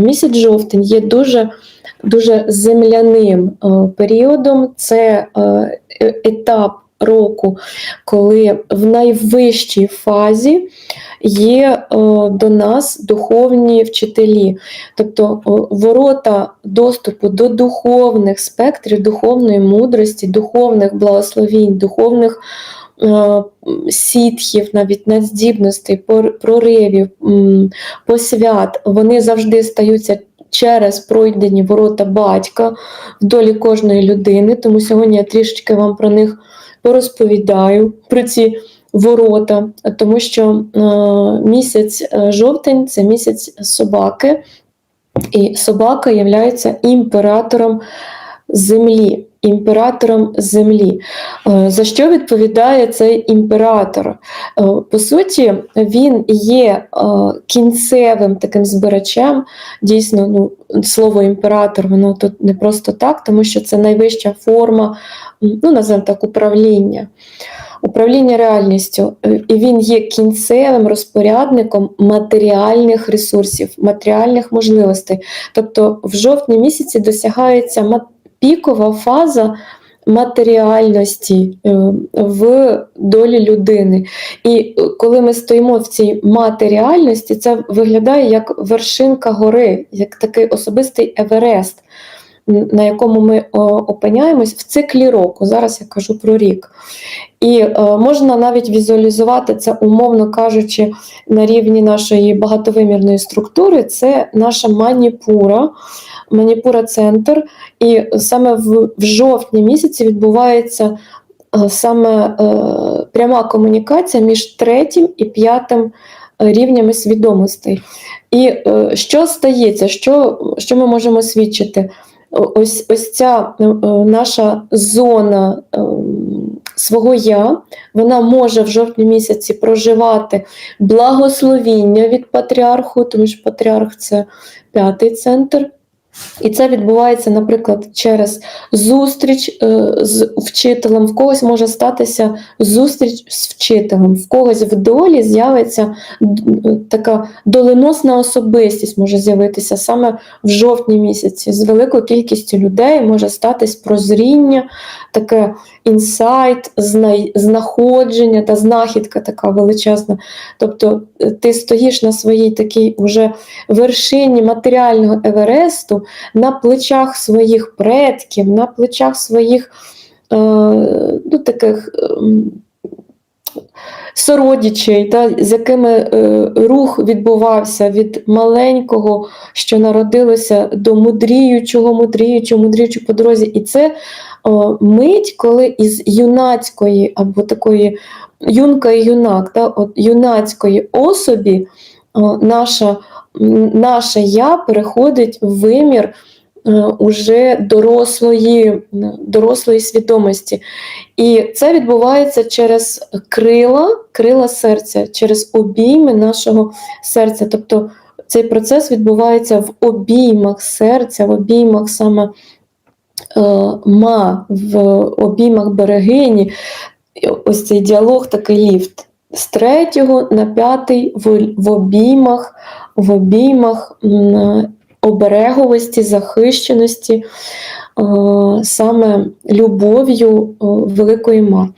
Місяць жовтень є дуже дуже земляним е, періодом. Це е, е- етап року, коли в найвищій фазі є до нас духовні вчителі, тобто ворота доступу до духовних спектрів, духовної мудрості, духовних благословінь, духовних сітхів, навіть надздібностей, проривів, посвят, вони завжди стаються. Через пройдені ворота батька в долі кожної людини. Тому сьогодні я трішечки вам про них порозповідаю, про ці ворота, тому що е, місяць е, жовтень це місяць собаки, і собака є імператором землі. Імператором землі. Е, За що відповідає цей імператор? Е, По суті, він є е, кінцевим таким збирачем. Дійсно, ну, слово імператор, воно тут не просто так, тому що це найвища форма, ну, називаємо так, управління. Управління реальністю, і він є кінцевим розпорядником матеріальних ресурсів, матеріальних можливостей. Тобто в жовтні місяці досягається пікова фаза матеріальності е, в долі людини. І коли ми стоїмо в цій матеріальності, це виглядає як вершинка гори, як такий особистий Еверест, на якому ми опиняємось в циклі року. Зараз я кажу про рік. І е, можна навіть візуалізувати це, умовно кажучи, на рівні нашої багатовимірної структури, це наша маніпура, маніпура-центр. І саме в, в жовтні місяці відбувається е, саме е, пряма комунікація між третім і п'ятим е, рівнями свідомостей. І е, що стається, що, що ми можемо свідчити? Ось, ось ця е, наша зона е, свого я, вона може в жовтні місяці проживати благословіння від патріарху, тому що патріарх це п'ятий центр. І це відбувається, наприклад, через зустріч е, з вчителем. В когось може статися зустріч з вчителем, в когось в долі з'явиться така доленосна особистість, може з'явитися саме в жовтні місяці. З великою кількістю людей може статись прозріння, таке інсайт, знаходження та знахідка така величезна. Тобто е, ти стоїш на своїй такій уже вершині матеріального Евересту на плечах своїх предків, на плечах своїх е, ну, таких ем, сородичей, та, з якими е, рух відбувався від маленького, що народилося, до мудріючого, мудріючого, мудріючого по дорозі. І це о, мить, коли із юнацької або такої юнка і юнак, та, от, юнацької особі о, наша, наше я переходить в вимір е, уже дорослої, дорослої свідомості. І це відбувається через крила, крила серця, через обійми нашого серця. Тобто цей процес відбувається в обіймах серця, в обіймах саме е, ма, в обіймах берегині. Ось цей діалог, такий ліфт. З третього на п'ятий в, в обіймах, в обіймах обереговості, захищеності, е, саме любов'ю е, великої ма.